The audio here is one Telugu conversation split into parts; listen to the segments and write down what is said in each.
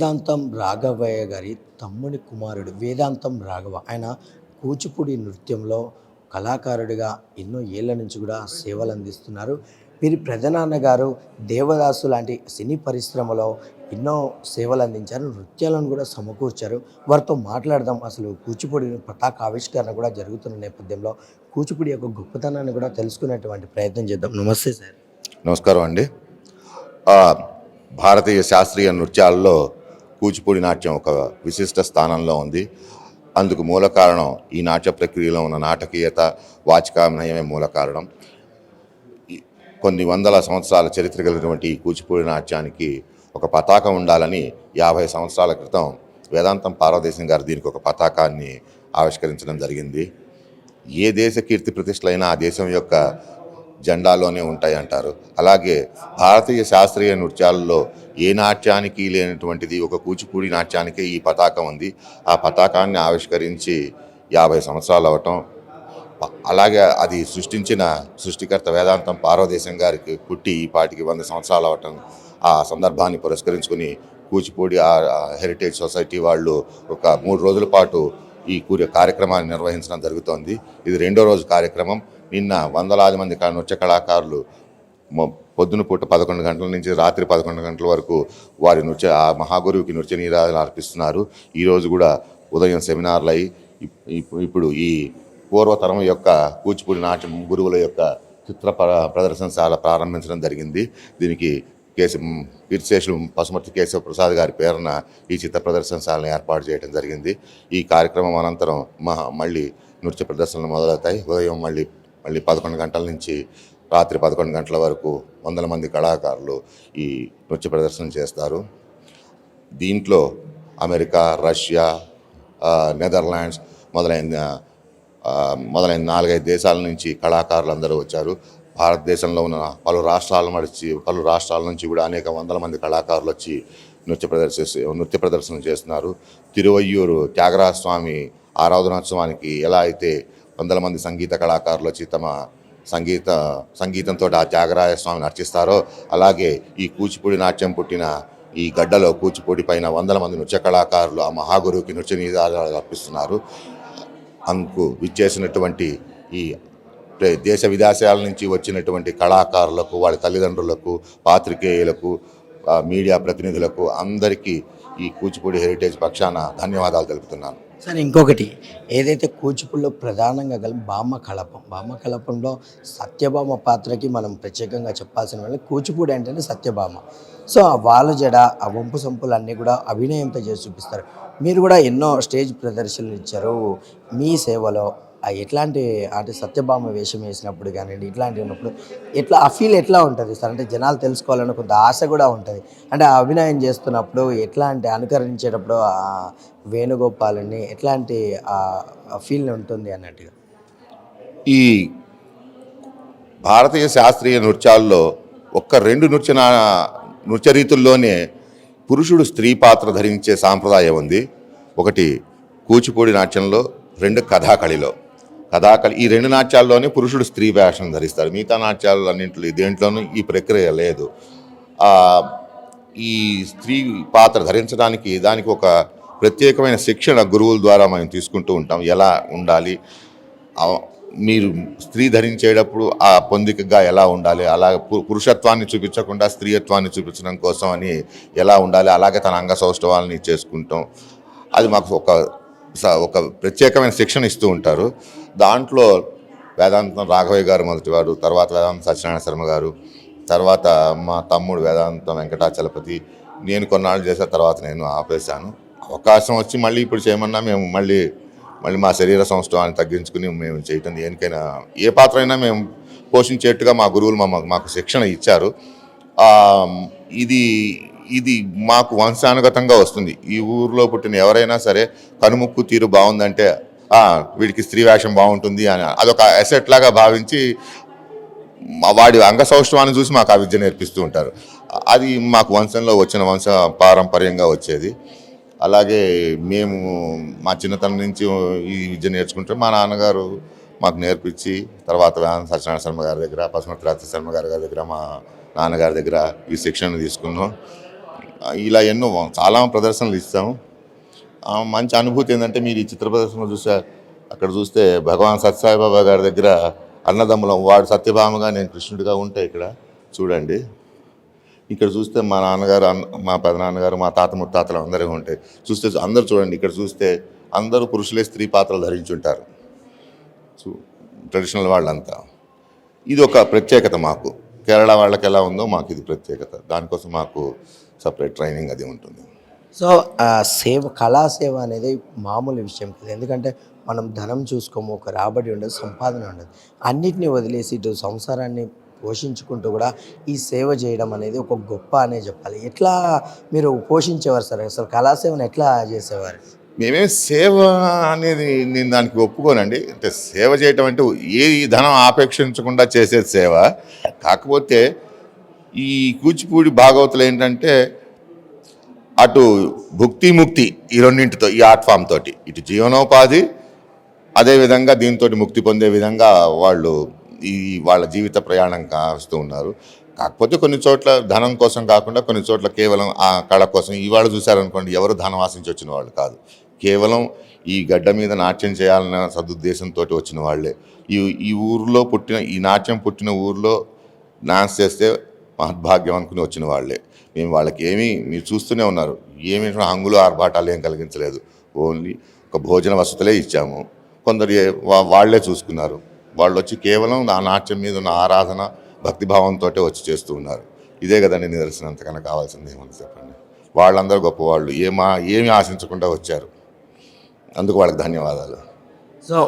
వేదాంతం రాఘవయ్య గారి తమ్ముని కుమారుడు వేదాంతం రాఘవ. ఆయన కూచిపూడి నృత్యంలో కళాకారుడిగా ఎన్నో ఏళ్ళ నుంచి కూడా సేవలు అందిస్తున్నారు. వీరి ప్రధానాన్న గారు దేవదాసు లాంటి సినీ పరిశ్రమలో ఎన్నో సేవలు అందించారు. నృత్యాలను కూడా సమకూర్చారు. వారితో మాట్లాడదాం. అసలు కూచిపూడి పతాక ఆవిష్కరణ కూడా జరుగుతున్న నేపథ్యంలో కూచిపూడి యొక్క గొప్పతనాన్ని కూడా తెలుసుకునేటువంటి ప్రయత్నం చేద్దాం. నమస్తే సార్. నమస్కారం అండి. భారతీయ శాస్త్రీయ నృత్యాల్లో కూచిపూడి నాట్యం ఒక విశిష్ట స్థానంలో ఉంది. అందుకు మూల కారణం ఈ నాట్య ప్రక్రియలో ఉన్న నాటకీయత వాచికాభినయమే మూల కారణం. కొన్ని వందల సంవత్సరాల చరిత్ర కలిగినటువంటి ఈ కూచిపూడి నాట్యానికి ఒక పతాకం ఉండాలని యాభై సంవత్సరాల క్రితం వేదాంతం పార్వదేశం గారు దీనికి ఒక పతాకాన్ని ఆవిష్కరించడం జరిగింది. ఏ దేశ కీర్తి ప్రతిష్టలైనా ఆ దేశం యొక్క జెండాలోనే ఉంటాయి అంటారు అలాగే భారతీయ శాస్త్రీయ నృత్యాలలో ఏ నాట్యానికి లేనటువంటిది ఒక కూచిపూడి నాట్యానికే ఈ పతాకం ఉంది. ఆ పతాకాన్ని ఆవిష్కరించి యాభై సంవత్సరాలు అవటం అలాగే అది సృష్టించిన సృష్టికర్త వేదాంతం పార్వదేశం గారికి పుట్టి ఈ పాటికి వంద సంవత్సరాలు అవటం ఆ సందర్భాన్ని పురస్కరించుకుని కూచిపూడి ఆ హెరిటేజ్ సొసైటీ వాళ్ళు ఒక మూడు రోజుల పాటు ఈ కూర కార్యక్రమాన్ని నిర్వహించడం జరుగుతోంది. ఇది రెండో రోజు కార్యక్రమం. నిన్న వందలాది మంది నృత్య కళాకారులు పొద్దున పూట పదకొండు గంటల నుంచి రాత్రి పదకొండు గంటల వరకు వారి నృత్య ఆ మహాగురువుకి నృత్య నీరాధన అర్పిస్తున్నారు ఈరోజు కూడా ఉదయం సెమినార్లు అయి ఇప్పుడు ఈ పూర్వతరం యొక్క కూచిపూడి నాట్యం గురువుల యొక్క చిత్ర ప్రదర్శనశాల ప్రారంభించడం జరిగింది. దీనికి కేశ కీర్తిశేషులు పశుమతి కేశవ ప్రసాద్ గారి పేరున ఈ చిత్ర ప్రదర్శనశాలను ఏర్పాటు చేయడం జరిగింది. ఈ కార్యక్రమం అనంతరం మహా మళ్ళీ నృత్య ప్రదర్శనలు మొదలవుతాయి. ఉదయం మళ్ళీ మళ్ళీ పదకొండు గంటల నుంచి రాత్రి పదకొండు గంటల వరకు వందల మంది కళాకారులు ఈ నృత్య ప్రదర్శన చేస్తారు. దీంట్లో అమెరికా రష్యా నెదర్లాండ్స్ మొదలైన మొదలైన నాలుగైదు దేశాల నుంచి కళాకారులు అందరూ వచ్చారు. భారతదేశంలో ఉన్న పలు రాష్ట్రాల నుంచి పలు రాష్ట్రాల నుంచి కూడా అనేక వందల మంది కళాకారులు వచ్చి నృత్య ప్రదర్శిస్తూ నృత్య ప్రదర్శన చేస్తున్నారు. తిరువయ్యూరు త్యాగరాజ స్వామి ఆరాధనోత్సవానికి ఎలా అయితే వందల మంది సంగీత కళాకారులు వచ్చి తమ సంగీత సంగీతంతో ఆ త్యాగరాజ స్వామిని అర్చిస్తారో అలాగే ఈ కూచిపూడి నాట్యం పుట్టిన ఈ గడ్డలో కూచిపూడి పైన వందల మంది నృత్య కళాకారులు ఆ మహాగురువుకి నృత్య నిదానాలు అర్పిస్తున్నారు. అందుకు విచ్చేసినటువంటి ఈ ప్ర- దేశ విదేశాల నుంచి వచ్చినటువంటి కళాకారులకు వాళ్ళ తల్లిదండ్రులకు పాత్రికేయులకు మీడియా ప్రతినిధులకు అందరికీ ఈ కూచిపూడి హెరిటేజ్ పక్షాన ధన్యవాదాలు తెలుపుతున్నాను. సరే ఇంకొకటి. ఏదైతే కూచిపూడిలో ప్రధానంగా గల బామ్మ కళపం బామ్మ కళపంలో సత్యభామ పాత్రకి మనం ప్రత్యేకంగా చెప్పాల్సిన వాళ్ళు కూచిపూడి అంటేనే సత్యభామ. సో ఆ వాళ్ళ జడ ఆ వంపు సంపులు అన్నీ కూడా అభినయంతో చేసి చూపిస్తారు. మీరు కూడా ఎన్నో స్టేజ్ ప్రదర్శనలు ఇచ్చారు. మీ సేవలో ఎట్లాంటి అంటే సత్యభామ వేషం వేసినప్పుడు కానీ ఇట్లాంటివి ఉన్నప్పుడు ఎట్లా ఆ ఫీల్ ఎట్లా ఉంటుంది సార్? అంటే జనాలు తెలుసుకోవాలని కొంత ఆశ కూడా ఉంటుంది. అంటే ఆ అభినయం చేస్తున్నప్పుడు ఎట్లాంటి అనుకరించేటప్పుడు ఆ వేణుగోపాలని ఎట్లాంటి ఆ ఫీల్ ఉంటుంది అన్నట్టుగా? ఈ భారతీయ శాస్త్రీయ నృత్యాల్లో ఒక్క రెండు నృత్య నృత్య రీతుల్లోనే పురుషుడు స్త్రీ పాత్ర ధరించే సాంప్రదాయం ఉంది. ఒకటి కూచిపూడి నాట్యంలో రెండు కథాకళిలో. కథాకళి ఈ రెండు నాట్యాల్లోనే పురుషుడు స్త్రీ వేషం ధరిస్తారు. మిగతా నాట్యాలు అన్నింటిలో దేంట్లోనూ ఈ ప్రక్రియ లేదు. ఈ స్త్రీ పాత్ర ధరించడానికి దానికి ఒక ప్రత్యేకమైన శిక్షణ గురువుల ద్వారా మనం తీసుకుంటూ ఉంటాం. ఎలా ఉండాలి? మీరు స్త్రీ ధరించేటప్పుడు ఆ పొందికగా ఎలా ఉండాలి? అలా పు- పురుషత్వాన్ని చూపించకుండా స్త్రీయత్వాన్ని చూపించడం కోసం అని ఎలా ఉండాలి? అలాగే తన అంగ సౌష్ఠవాలని చేసుకుంటాం. అది మాకు ఒక ఒక ప్రత్యేకమైన శిక్షణ ఇస్తూ ఉంటారు. దాంట్లో వేదాంతం రాఘవయ్య గారు మొదటివారు తర్వాత వేదాంతం సత్యనారాయణ శర్మ గారు తర్వాత మా తమ్ముడు వేదాంతం వెంకటాచలపతి నేను కొన్నాళ్ళు చేసిన తర్వాత నేను ఆపేశాను. అవకాశం వచ్చి మళ్ళీ ఇప్పుడు చేయమన్నా మేము మళ్ళీ మళ్ళీ మా శరీర సంస్థాన్ని తగ్గించుకుని మేము చేయటం దేనికైనా ఏ పాత్ర అయినా మేము పోషించేట్టుగా మా గురువులు మా మాకు శిక్షణ ఇచ్చారు. ఇది ఇది మాకు వంశానుగతంగా వస్తుంది. ఈ ఊర్లో పుట్టిన ఎవరైనా సరే కనుముక్కు తీరు బాగుందంటే వీడికి స్త్రీ వేషం బాగుంటుంది అని అదొక అసెట్ లాగా భావించి వాడి అంగసౌష్ఠవాన్ని చూసి మాకు ఆ విద్య నేర్పిస్తూ ఉంటారు. అది మాకు వంశంలో వచ్చిన వంశ పారంపర్యంగా వచ్చేది. అలాగే మేము మా చిన్నతనం నుంచి ఈ విద్య నేర్చుకుంటే మా నాన్నగారు మాకు నేర్పించి తర్వాత వేదాంత సత్యనారాయణ శర్మ గారి దగ్గర పశుమతి రాత్రి శర్మ గారి గారి దగ్గర మా నాన్నగారి దగ్గర ఈ శిక్షణ తీసుకున్నాం. ఇలా ఎన్నో చాలా ప్రదర్శనలు ఇస్తాము. మంచి అనుభూతి ఏంటంటే మీరు ఈ చిత్ర ప్రదర్శన చూస్తే అక్కడ చూస్తే భగవాన్ సత్యసాయిబాబా గారి దగ్గర అన్నదమ్ములం వాడు సత్యభామగా నేను కృష్ణుడిగా ఉంటే ఇక్కడ. చూడండి. ఇక్కడ చూస్తే మా నాన్నగారు అన్న- మా పెదనాన్నగారు మా తాత ముత్తాతలు అందరూ ఉంటాయి చూస్తే అందరూ చూడండి ఇక్కడ చూస్తే అందరూ పురుషులే స్త్రీ పాత్రలు ధరించుంటారు. చూ ట్రెడిషనల్ వాళ్ళంతా. ఇది ఒక ప్రత్యేకత మాకు. కేరళ వాళ్ళకి ఎలా ఉందో మాకు ఇది ప్రత్యేకత. దానికోసం మాకు సపరేట్ ట్రైనింగ్ అది ఉంటుంది. సో సేవ కళా సేవ అనేది మామూలు విషయం కాదు. ఎందుకంటే మనం ధనం చూసుకోము ఒక రాబడి ఉండదు సంపాదన ఉండదు. అన్నిటినీ వదిలేసి ఇటు సంసారాన్ని పోషించుకుంటూ కూడా ఈ సేవ చేయడం అనేది ఒక గొప్ప అనే చెప్పాలి. ఎట్లా మీరు పోషించేవారు సార్? అసలు కళాసేవను ఎట్లా చేసేవారు? మేమే సేవ అనేది నేను దానికి ఒప్పుకోనండి. అంటే సేవ చేయటం అంటే ఏ ధనం ఆపేక్షించకుండా చేసే సేవ. కాకపోతే ఈ కూచిపూడి భాగవతులు ఏంటంటే అటు భుక్తి ముక్తి ఈ రెండింటితో ఈ ఆర్ట్ ఫామ్ తోటి. ఇటు జీవనోపాధి అదేవిధంగా దీంతో ముక్తి పొందే విధంగా వాళ్ళు ఈ వాళ్ళ జీవిత ప్రయాణం కాస్తూ ఉన్నారు. కాకపోతే కొన్ని చోట్ల ధనం కోసం కాకుండా కొన్ని చోట్ల కేవలం ఆ కళ కోసం. ఇవాళ చూశారనుకోండి ఎవరు ధనం ఆశించి వచ్చిన వాళ్ళు కాదు. కేవలం ఈ గడ్డ మీద నాట్యం చేయాలన్న సదుద్దేశంతో వచ్చిన వాళ్ళే. ఈ ఈ ఊరిలో పుట్టిన ఈ నాట్యం పుట్టిన ఊరిలో డాన్స్ చేస్తే మహద్భాగ్యం అనుకుని వచ్చిన వాళ్ళే. మేము వాళ్ళకి ఏమీ మీరు చూస్తూనే ఉన్నారు. ఏమి హంగులు ఆర్భాటాలు ఏం కలిగించలేదు. ఓన్లీ ఒక భోజన వసతులే ఇచ్చాము. కొందరు వాళ్ళే వాళ్ళే చూసుకున్నారు. వాళ్ళు వచ్చి కేవలం ఆ నాట్యం మీద ఉన్న ఆరాధన భక్తిభావంతో వచ్చి చేస్తూ ఉన్నారు. ఇదే కదండి నిదర్శనం. అంతకన్నా కావాల్సింది ఏమని చెప్పండి? వాళ్ళందరూ గొప్పవాళ్ళు. ఏమా ఏమి ఆశించకుండా వచ్చారు. అందుకు వాళ్ళకి ధన్యవాదాలు. సో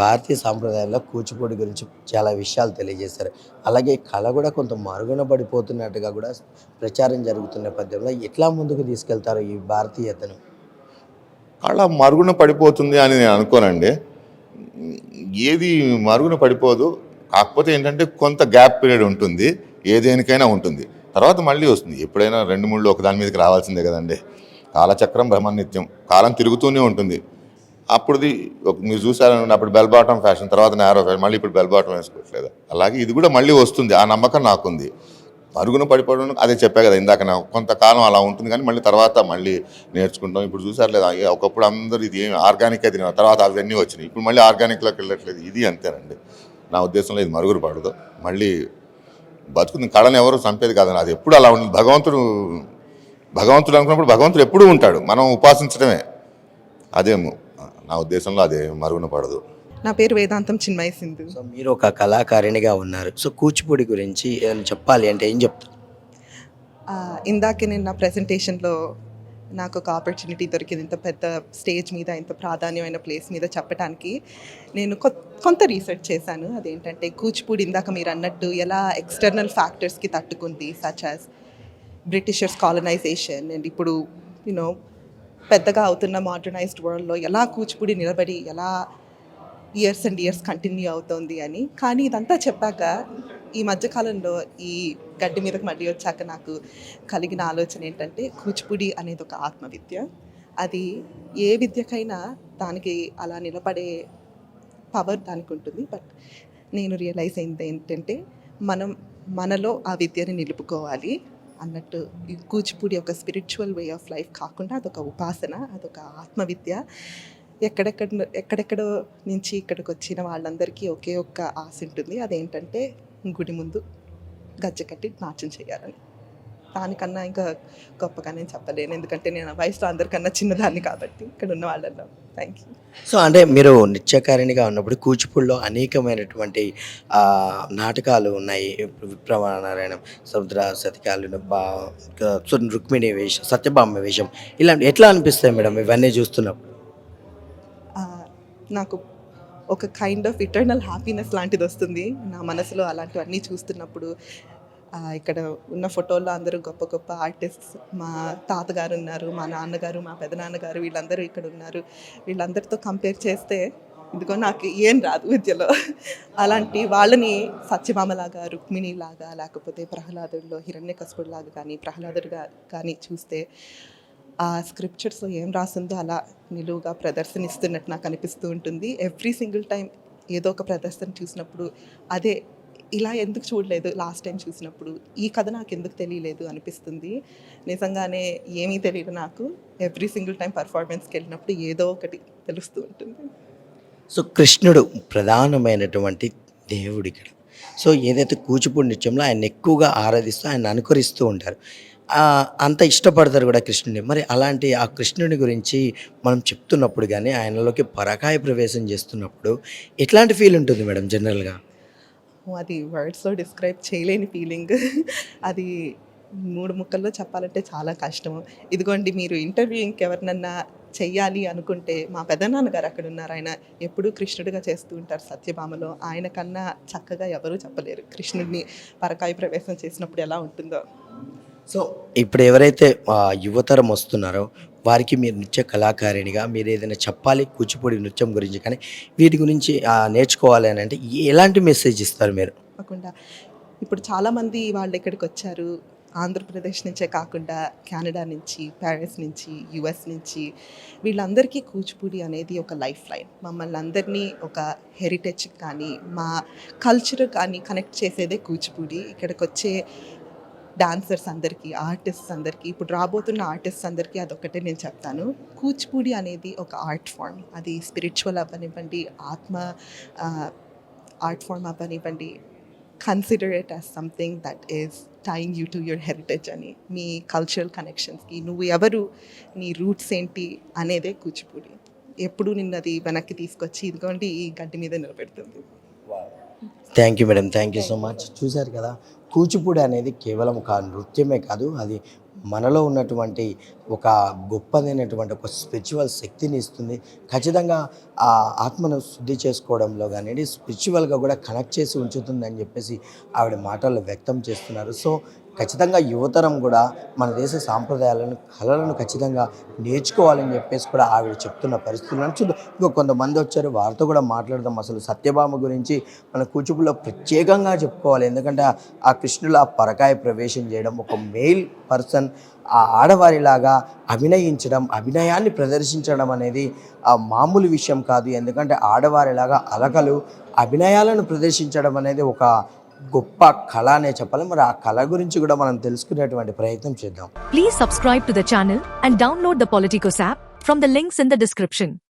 భారతీయ సాంప్రదాయాల్లో కూచిపూడి గురించి చాలా విషయాలు తెలియజేశారు. అలాగే కళ కూడా కొంత మరుగున పడిపోతున్నట్టుగా కూడా ప్రచారం జరుగుతున్న నేపథ్యంలో ఎట్లా ముందుకు తీసుకెళ్తారు ఈ భారతీయతను? కళ మరుగున పడిపోతుంది అని నేను అనుకోనండి. ఏది మరుగున పడిపోదు కాకపోతే ఏంటంటే కొంత గ్యాప్ పీరియడ్ ఉంటుంది ఏ దేనికైనా ఉంటుంది. తర్వాత మళ్ళీ వస్తుంది. ఎప్పుడైనా రెండు మూడు ఒక దాని మీదకి రావాల్సిందే కదండి. కాలచక్రం బ్రహ్మనిత్యం. కాలం తిరుగుతూనే ఉంటుంది. అప్పుడుది ఒక- మీరు చూసారని అప్పుడు బెల్ బాటం ఫ్యాషన్ తర్వాత నేరో ఫ్యాషన్ మళ్ళీ ఇప్పుడు బెల్ బాటం వేసుకోవట్లేదు. అలాగే ఇది కూడా మళ్ళీ వస్తుంది ఆ నమ్మకం నాకుంది. మరుగున పడిపోవడం అదే చెప్పా కదా ఇందాక నాకు కొంతకాలం అలా ఉంటుంది కానీ మళ్ళీ తర్వాత మళ్ళీ నేర్చుకుంటాం. ఇప్పుడు చూసారు లేదా ఒకప్పుడు అందరూ ఇది ఏమి ఆర్గానిక్ అయితే తర్వాత అవన్నీ వచ్చినాయి. ఇప్పుడు మళ్ళీ ఆర్గానిక్లోకి వెళ్ళట్లేదు ఇది అంతేనండి. నా ఉద్దేశంలో ఇది మరుగురు పడదు. మళ్ళీ బతుకుని కళను ఎవరు చంపేది కాదని అది ఎప్పుడు అలా ఉంటుంది భగవంతుడు భగవంతుడు అనుకున్నప్పుడు భగవంతుడు ఎప్పుడూ ఉంటాడు మనం ఉపాసించడమే అదేమో. నా ఉద్దేశంలో అదే మరుగున పడదు. నా పేరు వేదాంతం చిన్మయ సింధు సో మీరు ఒక కళాకారిణిగా ఉన్నారు. సో కూచిపూడి గురించి ఏమైనా చెప్పాలి అంటే ఏం చెప్తారు? ఆ, ఇందాకే నేను నా ప్రజెంటేషన్లో నాకు ఒక ఆపర్చునిటీ దొరికింది. ఇంత పెద్ద స్టేజ్ మీద ఇంత ప్రాధాన్యమైన ప్లేస్ మీద చెప్పడానికి నేను కొంత రీసెర్చ్ చేశాను. అదేంటంటే కూచిపూడి ఇందాక మీరు అన్నట్టు ఎలా ఎక్స్టర్నల్ ఫ్యాక్టర్స్కి తట్టుకుంది such as Britishers colonisation and ఇప్పుడు యూనో పెద్దగా అవుతున్న మోడర్నైజ్డ్ వరల్డ్లో ఎలా కూచిపూడి నిలబడి ఎలా ఇయర్స్ అండ్ ఇయర్స్ కంటిన్యూ అవుతోంది అని. కానీ ఇదంతా చెప్పాక ఈ మధ్యకాలంలో ఈ గడ్డి మీదకి మళ్ళీ వచ్చాక నాకు కలిగిన ఆలోచన ఏంటంటే కూచిపూడి అనేది ఒక ఆత్మవిద్య. అది ఏ విద్యకైనా దానికి అలా నిలబడే పవర్ దానికి ఉంటుంది. బట్ నేను రియలైజ్ అయింది ఏంటంటే మనం మనలో ఆ విద్యని నిలుపుకోవాలి. అన్నట్టు ఈ కూచిపూడి ఒక స్పిరిచువల్ వే ఆఫ్ లైఫ్ కాకుండా అదొక ఉపాసన అదొక ఆత్మవిద్య. ఎక్కడెక్కడ ఎక్కడెక్కడో నుంచి ఇక్కడికి వచ్చిన వాళ్ళందరికీ ఒకే ఒక్క ఆశ ఉంటుంది. అదేంటంటే గుడి ముందు గజ్జ కట్టి నాట్యం చేయాలని. దానికన్నా ఇంకా గొప్పగా నేను చెప్పలేను. ఎందుకంటే నేను వయసులో అందరికన్నా చిన్నదాన్ని కాబట్టి ఇక్కడ ఉన్న వాళ్ళల్లో. థ్యాంక్ యూ సో అంటే మీరు నృత్యకారిణిగా ఉన్నప్పుడు కూచిపూడిలో అనేకమైనటువంటి నాటకాలు ఉన్నాయి. విప్రమానారాయణం సముద్ర సో రుక్మిణి వేషం సత్యభామ వేషం. ఇలాంటి ఎట్లా అనిపిస్తాయి మేడం ఇవన్నీ చూస్తున్నప్పుడు? నాకు ఒక కైండ్ ఆఫ్ ఇటర్నల్ హ్యాపీనెస్ లాంటిది వస్తుంది నా మనసులో అలాంటివన్నీ చూస్తున్నప్పుడు. ఇక్కడ ఉన్న ఫోటోల్లో అందరూ గొప్ప గొప్ప ఆర్టిస్ట్స్. మా తాతగారు ఉన్నారు మా నాన్నగారు మా పెదనాన్నగారు వీళ్ళందరూ ఇక్కడ ఉన్నారు. వీళ్ళందరితో కంపేర్ చేస్తే ఇదిగో నాకు ఏం రాదు విద్యలో అలాంటి వాళ్ళని సత్యభామలాగా రుక్మిణిలాగా లేకపోతే ప్రహ్లాదుడిలో హిరణ్య లాగా కానీ ప్రహ్లాదుడిగా కానీ చూస్తే ఆ స్క్రిప్చర్స్ ఏం రాసిందో అలా నిలువుగా ప్రదర్శనిస్తున్నట్టు నాకు అనిపిస్తూ ఉంటుంది. ఎవ్రీ సింగిల్ టైం ఏదో ఒక ప్రదర్శన చూసినప్పుడు అదే ఇలా ఎందుకు చూడలేదు లాస్ట్ టైం చూసినప్పుడు? ఈ కథ నాకు ఎందుకు తెలియలేదు అనిపిస్తుంది. నిజంగానే ఏమీ తెలియదు నాకు. ఎవ్రీ సింగిల్ టైం పర్ఫార్మెన్స్కి వెళ్ళినప్పుడు ఏదో ఒకటి తెలుస్తూ ఉంటుంది. సో కృష్ణుడు ప్రధానమైనటువంటి దేవుడు ఇక్కడ. సో ఏదైతే కూచిపూడి నృత్యంలో ఆయన ఎక్కువగా ఆరాధిస్తూ ఆయన అనుకరిస్తూ ఉంటారు. అంత ఇష్టపడతారు కూడా కృష్ణుడిని. మరి అలాంటి ఆ కృష్ణుడి గురించి మనం చెప్తున్నప్పుడు కానీ ఆయనలోకి పరకాయ ప్రవేశం చేస్తున్నప్పుడు ఎట్లాంటి ఫీల్ ఉంటుంది మేడం జనరల్గా? అది వర్డ్స్లో డిస్క్రైబ్ చేయలేని ఫీలింగ్ అది మూడు ముక్కల్లో చెప్పాలంటే చాలా కష్టం. ఇదిగోండి మీరు ఇంటర్వ్యూ ఇంకెవరినన్నా చెయ్యాలి అనుకుంటే మా పెదనాన్నగారు అక్కడ ఉన్నారు. ఆయన ఎప్పుడూ కృష్ణుడిగా చేస్తూ ఉంటారు సత్యభామలో. ఆయన కన్నా చక్కగా ఎవరూ చెప్పలేరు. కృష్ణుడిని పరకాయ ప్రవేశం చేసినప్పుడు ఎలా ఉంటుందో. సో ఇప్పుడు ఎవరైతే యువతరం వస్తున్నారో వారికి మీరు నృత్య కళాకారిణిగా మీరు ఏదైనా చెప్పాలి కూచిపూడి నృత్యం గురించి కానీ వీటి గురించి నేర్చుకోవాలి అని అంటే ఎలాంటి మెసేజ్ ఇస్తారు మీరు? తప్పకుండా. ఇప్పుడు చాలామంది వాళ్ళు ఇక్కడికి వచ్చారు. ఆంధ్రప్రదేశ్ నుంచే కాకుండా కెనడా నుంచి ప్యారిస్ నుంచి యుఎస్ నుంచి. వీళ్ళందరికీ కూచిపూడి అనేది ఒక లైఫ్ లైన్ మమ్మల్ని అందరినీ ఒక హెరిటేజ్ కానీ మా కల్చర్ కానీ కనెక్ట్ చేసేదే కూచిపూడి. ఇక్కడికి వచ్చే డాన్సర్స్ అందరికీ ఆర్టిస్ట్ అందరికీ ఇప్పుడు రాబోతున్న ఆర్టిస్ట్ అందరికీ అదొక్కటే నేను చెప్తాను. కూచిపూడి అనేది ఒక ఆర్ట్ ఫామ్ అది స్పిరిచువల్ అవ్వనివ్వండి ఆత్మ ఆర్ట్ ఫామ్ అవ్వనివ్వండి. Consider it as something that is tying you to your heritage అని మీ కల్చరల్ కనెక్షన్స్కి నువ్వు ఎవరు నీ రూట్స్ ఏంటి అనేదే కూచిపూడి. ఎప్పుడు నిన్నది వెనక్కి తీసుకొచ్చి ఇదిగోండి ఈ గడ్డి మీద నిలబెడుతుంది thank you madam thank you so much చూశారు కదా కూచిపూడి అనేది కేవలం ఒక నృత్యమే కాదు అది మనలో ఉన్నటువంటి ఒక గొప్పదైనటువంటి ఒక స్పిరిచువల్ శక్తిని ఇస్తుంది. ఖచ్చితంగా ఆ ఆత్మను శుద్ధి చేసుకోవడంలో కానివ్వండి స్పిరిచువల్గా కూడా కనెక్ట్ చేసి ఉంచుతుందని చెప్పేసి ఆవిడ మాటల్లో వ్యక్తం చేస్తున్నారు. సో ఖచ్చితంగా యువతరం కూడా మన దేశ సాంప్రదాయాలను కళలను ఖచ్చితంగా నేర్చుకోవాలని చెప్పేసి కూడా ఆవిడ చెప్తున్న పరిస్థితులను చూద్దాం. ఇంకో కొంతమంది వచ్చారు వారితో కూడా మాట్లాడదాం. అసలు సత్యభామ గురించి మన కూచిపూడిలో ప్రత్యేకంగా చెప్పుకోవాలి. ఎందుకంటే ఆ- ఆ కృష్ణుల ఆ పరకాయ ప్రవేశం చేయడం ఒక మెయిల్ పర్సన్ ఆ ఆడవారిలాగా అభినయించడం అభినయాన్ని ప్రదర్శించడం అనేది ఆ మామూలు విషయం కాదు. ఎందుకంటే ఆడవారిలాగా అలకలు అభినయాలను ప్రదర్శించడం అనేది ఒక గొప్ప కళ అనే చెప్పాలి. మరి ఆ కళ గురించి కూడా మనం తెలుసుకునేటువంటి ప్రయత్నం చేద్దాం. Please subscribe to the and download the Politicos app from the links in the description